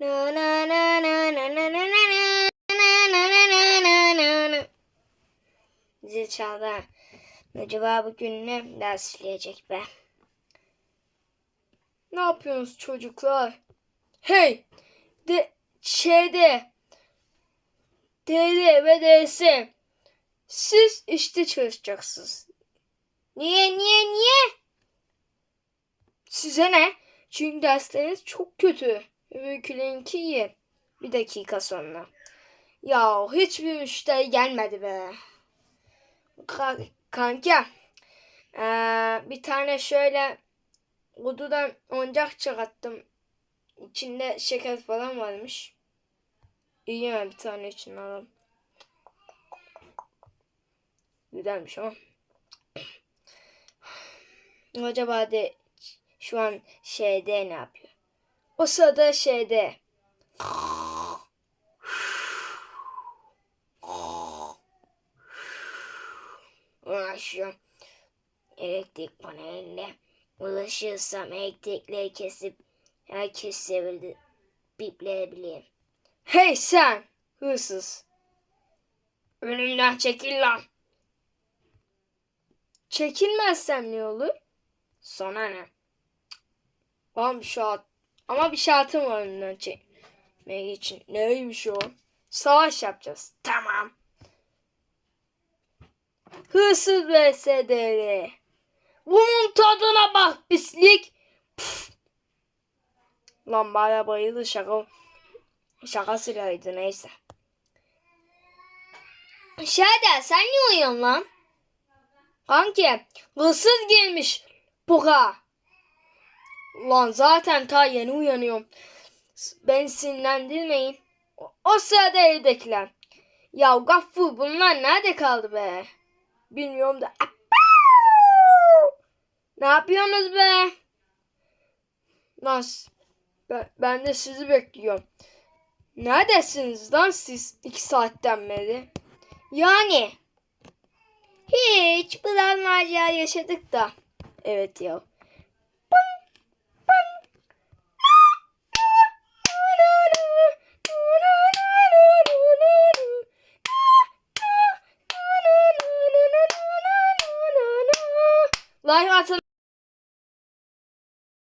Na çaldı. Acaba bugün ne ders işleyecek be? Ne yapıyorsunuz çocuklar? Hey! De, ÇD, DD ve DS. Siz işte çalışacaksınız. Niye, niye, niye? Size ne? Çünkü dersleriniz çok kötü. Öbürkülerinki iyi. Bir dakika sonra. Ya hiçbir müşteri gelmedi be. Ka- kanka. Ee, bir tane şöyle kutudan oyuncak çıkarttım. İçinde şeker falan varmış. İyi bir tane için alalım. Güzelmiş ama. Acaba de şu an şeyde ne yapıyor? O sırada şeyde. Uğraşıyor. Elektrik paneliyle ulaşırsam elektrikleri kesip herkes sevildi. Bipleyebileyim. Hey sen! Hırsız. Önümden çekil lan. Çekilmezsem ne olur? Sana ne? Ama bir şart. Ama bir şartım var önümden çekmek için. Neymiş o? Savaş yapacağız. Tamam. Hırsız vs deli. Bunun tadına bak pislik. Püf. Lan baya bayıldı şaka. Şakasıylaydı neyse. Şahada sen niye uyuyorsun lan? Kanki hırsız gelmiş buka. Lan zaten ta yeni uyanıyorum. Ben sinirlendirmeyin. O, o sırada evdekiler. Ya Gaffur bunlar nerede kaldı be? Bilmiyorum da. Ne yapıyorsunuz be? Lan ben, ben de sizi bekliyorum. Neredesiniz lan siz iki saatten beri? Yani. Hiç biraz macera yaşadık da. Evet ya. Lah, 吃